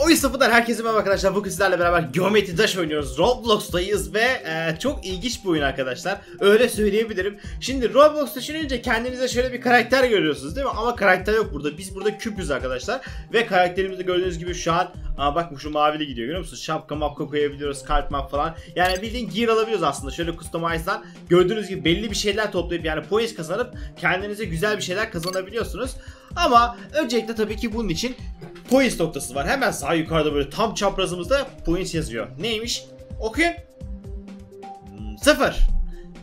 Oyun sınıfından herkese merhaba arkadaşlar. Bugün sizlerle beraber Geometry Dash oynuyoruz. Roblox'tayız ve e, çok ilginç bir oyun arkadaşlar. Öyle söyleyebilirim. Şimdi Roblox düşününce kendinize şöyle bir karakter görüyorsunuz değil mi? Ama karakter yok burada. Biz burada küpüz arkadaşlar. Ve karakterimizde gördüğünüz gibi şu an Aa bak şu mavili gidiyor görüyor musunuz? Şapka mapka koyabiliyoruz, kalp map falan. Yani bildiğin gear alabiliyoruz aslında. Şöyle customize'dan gördüğünüz gibi belli bir şeyler toplayıp yani points kazanıp kendinize güzel bir şeyler kazanabiliyorsunuz. Ama öncelikle tabii ki bunun için points noktası var. Hemen sağ yukarıda böyle tam çaprazımızda points yazıyor. Neymiş? Okuyun. Hmm, Sıfır.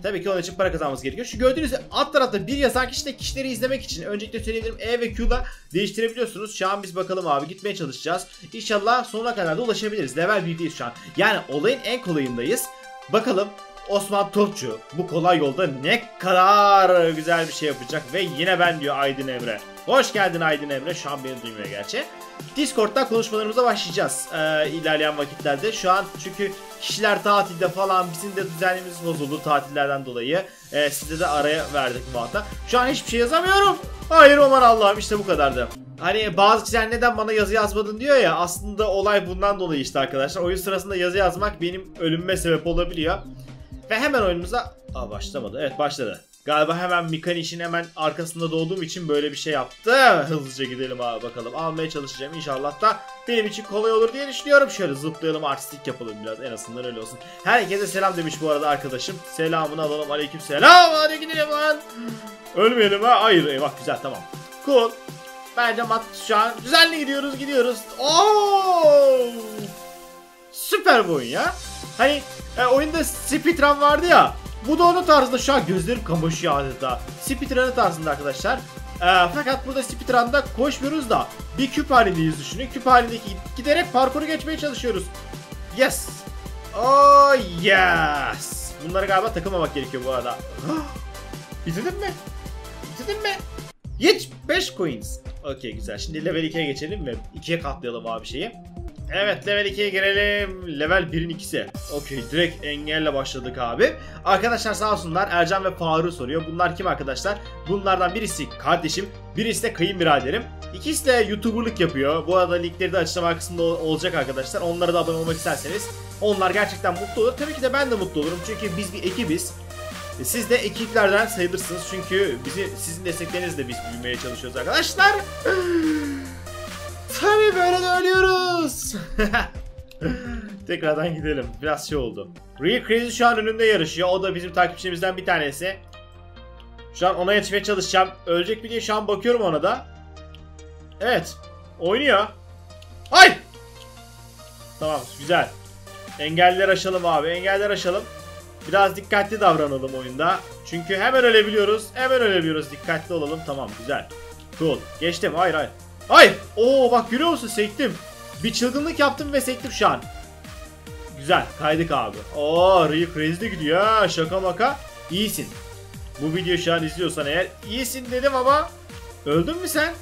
Tabii ki onun için para kazanması gerekiyor. Şu gördüğünüz alt tarafta bir yazan kişi de kişileri izlemek için öncelikle söyleyebilirim E ve Q'la değiştirebiliyorsunuz. Şu an biz bakalım abi gitmeye çalışacağız. İnşallah sonuna kadar da ulaşabiliriz. Level 1'deyiz şu an. Yani olayın en kolayındayız. Bakalım Osman Topçu bu kolay yolda ne kadar güzel bir şey yapacak ve yine ben diyor Aydın Emre. Hoş geldin Aydın Emre. Şu an beni duymuyor gerçi. Discord'dan konuşmalarımıza başlayacağız ee, ilerleyen vakitlerde. Şu an çünkü kişiler tatilde falan bizim de düzenimiz bozuldu tatillerden dolayı. Ee, size de araya verdik bu hafta. Şu an hiçbir şey yazamıyorum. Hayır aman Allah'ım işte bu kadardı. Hani bazı kişiler neden bana yazı yazmadın diyor ya aslında olay bundan dolayı işte arkadaşlar. Oyun sırasında yazı yazmak benim ölümüme sebep olabiliyor. Ve hemen oyunumuza... Aa başlamadı. Evet başladı. Galiba hemen Mikani işin hemen arkasında doğduğum için böyle bir şey yaptı. Hızlıca gidelim abi bakalım. Almaya çalışacağım inşallah da benim için kolay olur diye düşünüyorum. Şöyle zıplayalım artistik yapalım biraz en azından öyle olsun. Herkese selam demiş bu arada arkadaşım. Selamını alalım aleyküm selam. Hadi gidelim lan. Ölmeyelim ha. Hayır eyvah güzel tamam. Cool. Bence mat şu an düzenli gidiyoruz gidiyoruz. Oo! Süper bir oyun ya. Hani e, oyunda speedrun vardı ya. Bu da onun tarzında şu an gözlerim kamaşıyor adeta. Speedrun tarzında arkadaşlar. E, fakat burada speedrun'da koşmuyoruz da bir küp halindeyiz düşünün. Küp halindeki giderek parkuru geçmeye çalışıyoruz. Yes. Oh yes. Bunları galiba takılmamak gerekiyor bu arada. Bitirdin mi? Bitirdin mi? Hiç 5 coins. Okey güzel. Şimdi level 2'ye geçelim ve 2'ye katlayalım abi şeyi. Evet level 2'ye girelim. Level 1'in ikisi. Okey direkt engelle başladık abi. Arkadaşlar sağ olsunlar Ercan ve Faruk soruyor. Bunlar kim arkadaşlar? Bunlardan birisi kardeşim. Birisi de kayınbiraderim. İkisi de YouTuber'lık yapıyor. Bu arada linkleri de açıklama kısmında olacak arkadaşlar. Onlara da abone olmak isterseniz. Onlar gerçekten mutlu olur. Tabii ki de ben de mutlu olurum. Çünkü biz bir ekibiz. Siz de ekiplerden sayılırsınız çünkü bizi sizin desteklerinizle biz büyümeye çalışıyoruz arkadaşlar. Tabii böyle de ölüyoruz. Tekrardan gidelim. Biraz şey oldu. Real Crazy şu an önünde yarışıyor. O da bizim takipçimizden bir tanesi. Şu an ona yetişmeye çalışacağım. Ölecek mi diye şu an bakıyorum ona da. Evet. Oynuyor. Hay! Tamam güzel. Engeller aşalım abi. Engeller aşalım. Biraz dikkatli davranalım oyunda. Çünkü hemen ölebiliyoruz. Hemen ölebiliyoruz. Dikkatli olalım. Tamam güzel. Cool. Geçtim. Hayır hayır. Hayır. Oo bak görüyor musun? Sektim. Bir çılgınlık yaptım ve sektim şu an. Güzel. Kaydık abi. Oo Rio Crazy gidiyor. Şaka maka. İyisin. Bu videoyu şu an izliyorsan eğer iyisin dedim ama öldün mü sen?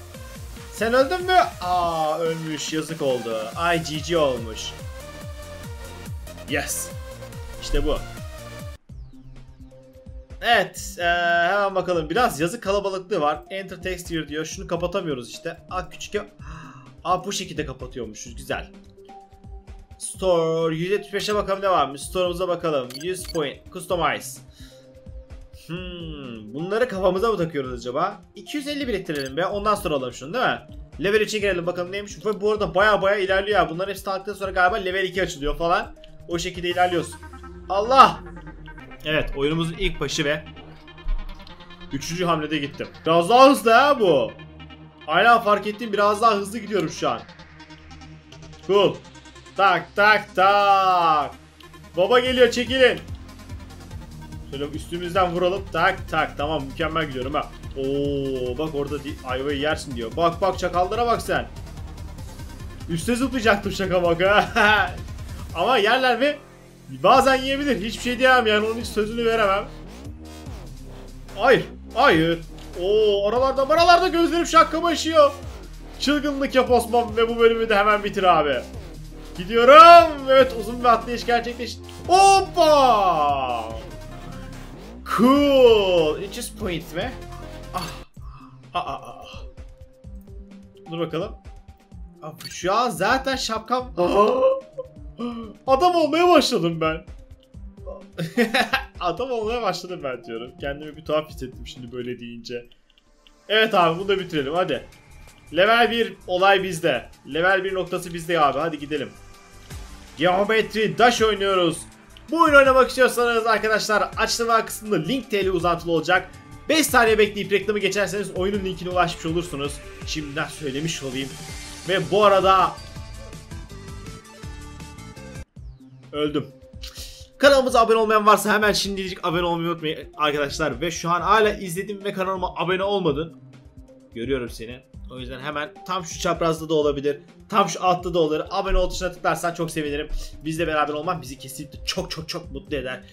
Sen öldün mü? Aa ölmüş. Yazık oldu. Ay GG olmuş. Yes. İşte bu. Evet, ee, hemen bakalım. Biraz yazı kalabalıklığı var. Enter text here diyor. Şunu kapatamıyoruz işte. Aa küçük ya. Aa bu şekilde kapatıyormuşuz. Güzel. Store 175'e bakalım ne varmış. Store'umuza bakalım. 100 point. Customize. Hmm, bunları kafamıza mı takıyoruz acaba? 250 biriktirelim be. Ondan sonra alalım şunu değil mi? Level 3'e girelim bakalım neymiş. Ve bu arada baya baya ilerliyor ya. Bunların hepsi taktıktan sonra galiba level 2 açılıyor falan. O şekilde ilerliyoruz. Allah! Evet oyunumuzun ilk başı ve Üçüncü hamlede gittim. Biraz daha hızlı ha bu. Aynen fark ettim biraz daha hızlı gidiyorum şu an. Cool. Tak tak tak. Baba geliyor çekilin. Şöyle üstümüzden vuralım. Tak tak tamam mükemmel gidiyorum ha. Oo bak orada ayvayı yersin diyor. Bak bak çakallara bak sen. Üste zıplayacaktım şaka baka. Ama yerler mi? Bazen yiyebilir. Hiçbir şey diyemem yani onun hiç sözünü veremem. Hayır. Hayır. Oo aralarda aralarda gözlerim şakkama işiyor. Çılgınlık yap Osman ve bu bölümü de hemen bitir abi. Gidiyorum. Evet uzun bir atlayış gerçekleşti. Hoppa. Cool. 300 point mi? Ah. Ah, ah, ah. Dur bakalım. Şu an zaten şapkam... Adam olmaya başladım ben. Adam olmaya başladım ben diyorum. Kendimi bir tuhaf hissettim şimdi böyle deyince. Evet abi bunu da bitirelim hadi. Level 1 olay bizde. Level 1 noktası bizde abi hadi gidelim. Geometri Dash oynuyoruz. Bu oyunu oynamak istiyorsanız arkadaşlar açıklama kısmında link TL uzantılı olacak. 5 saniye bekleyip reklamı geçerseniz oyunun linkine ulaşmış olursunuz. Şimdiden söylemiş olayım. Ve bu arada öldüm. Kanalımıza abone olmayan varsa hemen şimdilik abone olmayı unutmayın arkadaşlar. Ve şu an hala izledin ve kanalıma abone olmadın. Görüyorum seni. O yüzden hemen tam şu çaprazda da olabilir. Tam şu altta da olur. Abone ol tuşuna tıklarsan çok sevinirim. Bizle beraber olman bizi kesinlikle çok çok çok mutlu eder.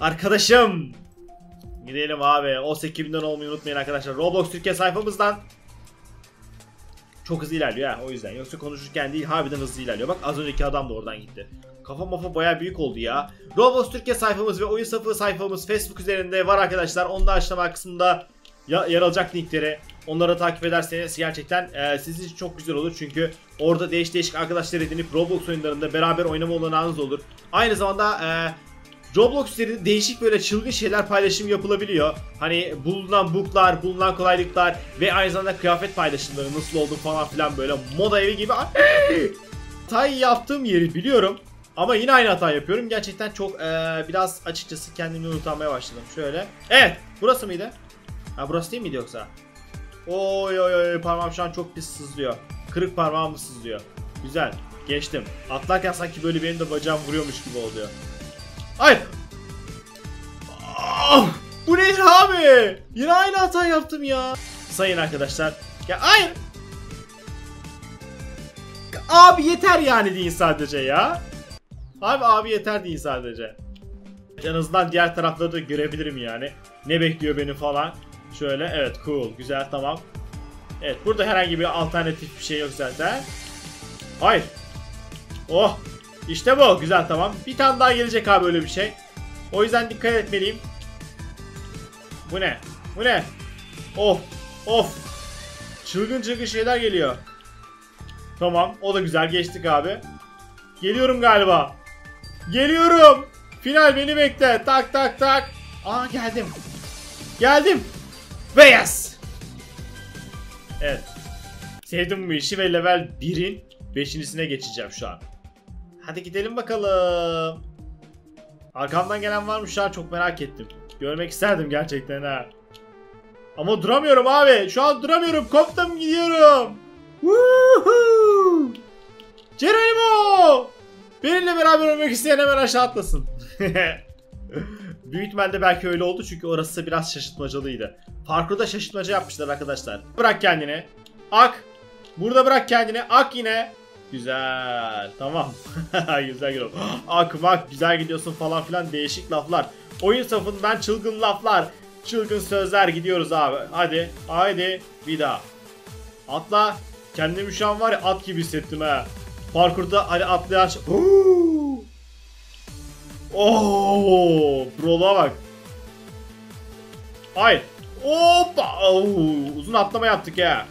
Arkadaşım. Gidelim abi. OS ekibinden olmayı unutmayın arkadaşlar. Roblox Türkiye sayfamızdan çok hızlı ilerliyor ha o yüzden. Yoksa konuşurken değil harbiden hızlı ilerliyor. Bak az önceki adam da oradan gitti. Kafa mafa baya büyük oldu ya. Roblox Türkiye sayfamız ve oyun safı sayfamız Facebook üzerinde var arkadaşlar. Onu da açıklama kısmında yer alacak linkleri. Onları takip ederseniz gerçekten e, sizin için çok güzel olur. Çünkü orada değiş değişik arkadaşlar edinip Roblox oyunlarında beraber oynama olanağınız olur. Aynı zamanda e, Roblox üzerinde değişik böyle çılgın şeyler paylaşım yapılabiliyor. Hani bulunan booklar, bulunan kolaylıklar ve aynı zamanda kıyafet paylaşımları nasıl oldu falan filan böyle moda evi gibi. Hatayı yaptığım yeri biliyorum. Ama yine aynı hata yapıyorum. Gerçekten çok eee, biraz açıkçası kendimi unutamaya başladım. Şöyle. Evet. Burası mıydı? Ha burası değil miydi yoksa? Oy oy oy parmağım şu an çok pis sızlıyor. Kırık parmağım sızlıyor. Güzel. Geçtim. Atlarken sanki böyle benim de bacağım vuruyormuş gibi oluyor. Hayır. Ah, bu nedir abi? Yine aynı hata yaptım ya. Sayın arkadaşlar. Ya hayır. Abi yeter yani deyin sadece ya. Abi abi yeter deyin sadece. En azından diğer tarafları da görebilirim yani. Ne bekliyor beni falan. Şöyle evet cool güzel tamam. Evet burada herhangi bir alternatif bir şey yok zaten. Hayır. Oh işte bu güzel tamam. Bir tane daha gelecek abi öyle bir şey. O yüzden dikkat etmeliyim. Bu ne? Bu ne? Of of. Çılgın çılgın şeyler geliyor. Tamam o da güzel geçtik abi. Geliyorum galiba. Geliyorum. Final beni bekle. Tak tak tak. Aa geldim. Geldim. Ve yes. Evet. Sevdim bu işi ve level 1'in 5.sine geçeceğim şu an. Hadi gidelim bakalım. Arkamdan gelen var mı şu an çok merak ettim. Görmek isterdim gerçekten ha. Ama duramıyorum abi. Şu an duramıyorum. Koptum gidiyorum. Woohoo! Geronimo! Benimle beraber olmak isteyen hemen aşağı atlasın. Büyük ihtimalle belki öyle oldu çünkü orası biraz şaşırtmacalıydı. Parkurda şaşırtmaca yapmışlar arkadaşlar. Bırak kendini. Ak. Burada bırak kendini. Ak yine. Güzel. Tamam. güzel gidiyor. Ak bak güzel gidiyorsun falan filan değişik laflar. Oyun safından çılgın laflar. Çılgın sözler gidiyoruz abi. Hadi. Haydi. Bir daha. Atla. Kendimi şu an var ya at gibi hissettim ha. Parkurda hani atlayan! Oo, brola bak. Hayır. Hoppa. Oo, uzun atlama yaptık ya.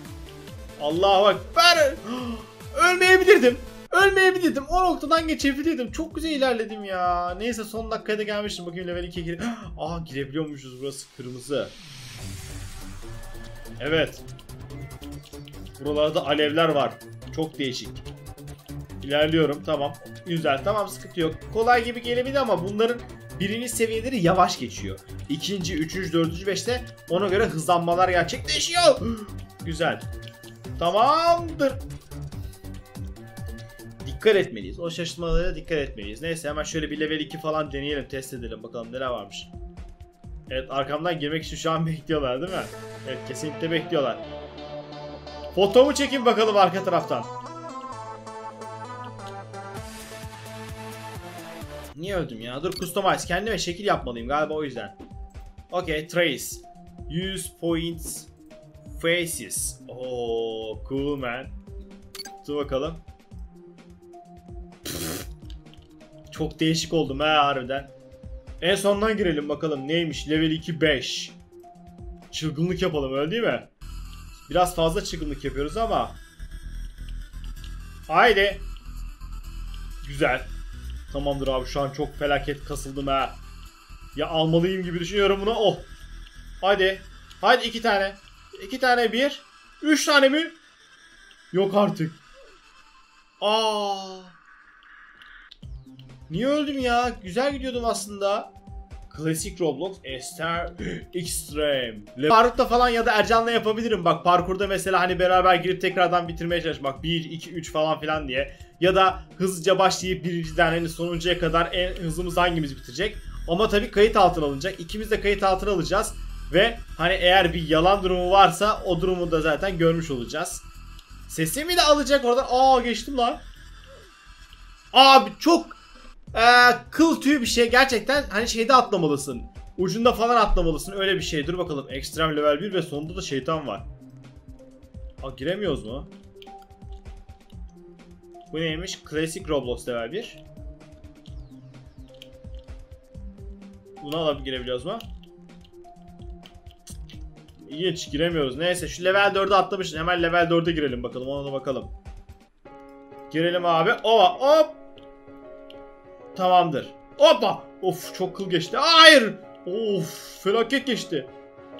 Allahu ekber. Ölmeyebilirdim. Ölmeyebilirdim. O noktadan geçebilirdim. Çok güzel ilerledim ya. Neyse son dakikada gelmiştim. Bakayım level 2'ye gir. Aa girebiliyormuşuz burası kırmızı. Evet. Buralarda alevler var. Çok değişik. İlerliyorum tamam. Güzel tamam sıkıntı yok. Kolay gibi gelebilir ama bunların birinci seviyeleri yavaş geçiyor. İkinci, üçüncü, dördüncü, beşte ona göre hızlanmalar gerçekleşiyor. Güzel. Tamamdır. Dikkat etmeliyiz. O şaşırtmalara dikkat etmeliyiz. Neyse hemen şöyle bir level 2 falan deneyelim. Test edelim bakalım neler varmış. Evet arkamdan girmek için şu an bekliyorlar değil mi? Evet kesinlikle bekliyorlar. Fotomu çekin bakalım arka taraftan. Niye öldüm ya? Dur customize. Kendime şekil yapmalıyım galiba o yüzden. Okay, trace. Use points faces. Oh, cool man. Dur bakalım. Çok değişik oldum ha harbiden. En sondan girelim bakalım neymiş level 2 5. Çılgınlık yapalım öyle değil mi? Biraz fazla çılgınlık yapıyoruz ama Haydi. Güzel. Tamamdır abi şu an çok felaket kasıldım ha. Ya almalıyım gibi düşünüyorum bunu. Oh. Hadi. Hadi iki tane. İki tane bir. Üç tane mi? Yok artık. Aa. Niye öldüm ya? Güzel gidiyordum aslında. Klasik Roblox Star Extreme. Faruk'la falan ya da Ercan'la yapabilirim. Bak parkurda mesela hani beraber girip tekrardan bitirmeye çalışmak. 1, 2, 3 falan filan diye. Ya da hızlıca başlayıp birinciden hani sonuncuya kadar en hızımız hangimiz bitirecek. Ama tabii kayıt altına alınacak. İkimiz de kayıt altına alacağız. Ve hani eğer bir yalan durumu varsa o durumu da zaten görmüş olacağız. Sesimi de alacak oradan. Aa geçtim lan. Abi çok ee, kıl tüy bir şey gerçekten hani şeyde atlamalısın. Ucunda falan atlamalısın öyle bir şey. Dur bakalım ekstrem level 1 ve sonunda da şeytan var. Aa giremiyoruz mu? Bu neymiş? Klasik Roblox level 1. Buna alıp girebiliyoruz mu? İlginç giremiyoruz. Neyse şu level 4'e atlamışsın. Hemen level 4'e girelim bakalım ona da bakalım. Girelim abi. Ova hop. Tamamdır. Hoppa. Of çok kıl geçti. Hayır. Of felaket geçti.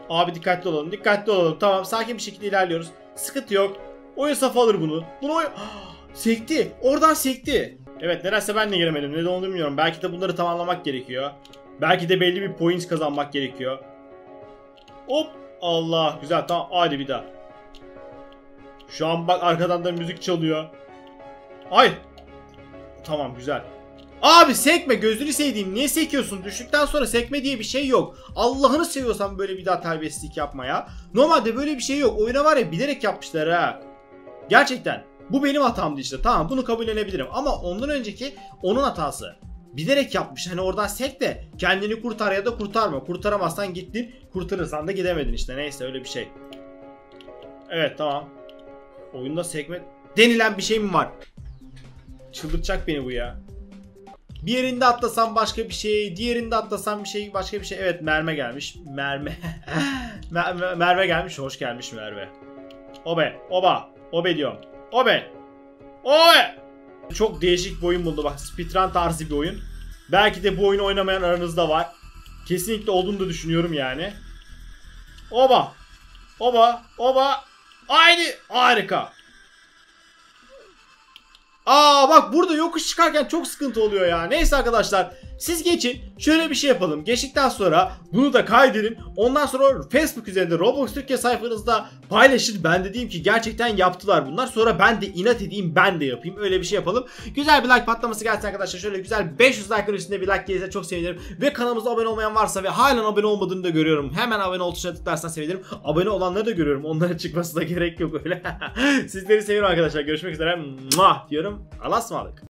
Abi dikkatli olalım. Dikkatli olalım. Tamam sakin bir şekilde ilerliyoruz. Sıkıntı yok. Oyun safı alır bunu. Bunu oyun... sekti. Oradan sekti. Evet nedense ben de giremedim. Neden olduğunu bilmiyorum. Belki de bunları tamamlamak gerekiyor. Belki de belli bir points kazanmak gerekiyor. Hop. Allah. Güzel tamam. Hadi bir daha. Şu an bak arkadan da müzik çalıyor. Ay. Tamam güzel. Abi sekme gözünü sevdiğim niye sekiyorsun? Düştükten sonra sekme diye bir şey yok. Allah'ını seviyorsan böyle bir daha terbiyesizlik yapma ya. Normalde böyle bir şey yok. Oyuna var ya bilerek yapmışlar ha. Gerçekten. Bu benim hatamdı işte. Tamam bunu kabullenebilirim. Ama ondan önceki onun hatası. Bilerek yapmış. Hani oradan sek de kendini kurtar ya da kurtarma. Kurtaramazsan gittin. Kurtarırsan da gidemedin işte. Neyse öyle bir şey. Evet tamam. Oyunda sekme denilen bir şey mi var? Çıldıracak beni bu ya. Bir yerinde atlasam başka bir şey, diğerinde atlasam bir şey, başka bir şey. Evet Merve gelmiş. Merve. Mer- Merve gelmiş. Hoş gelmiş Merve. Obe, oba, obe diyorum. Obe. Obe. Çok değişik bir oyun buldu bak. Speedrun tarzı bir oyun. Belki de bu oyunu oynamayan aranızda var. Kesinlikle olduğunu da düşünüyorum yani. Oba. Oba. Oba. Haydi. Harika. Aa bak burada yokuş çıkarken çok sıkıntı oluyor ya. Neyse arkadaşlar siz geçin şöyle bir şey yapalım. Geçtikten sonra bunu da kaydedin. Ondan sonra Facebook üzerinde Roblox Türkiye sayfanızda paylaşın. Ben de diyeyim ki gerçekten yaptılar bunlar. Sonra ben de inat edeyim ben de yapayım. Öyle bir şey yapalım. Güzel bir like patlaması gelsin arkadaşlar. Şöyle güzel 500 like'ın üstünde bir like gelirse çok sevinirim. Ve kanalımıza abone olmayan varsa ve halen abone olmadığını da görüyorum. Hemen abone ol tuşuna tıklarsan sevinirim. Abone olanları da görüyorum. Onlara çıkması da gerek yok öyle. Sizleri seviyorum arkadaşlar. Görüşmek üzere. Muah diyorum. Allah'a ısmarladık.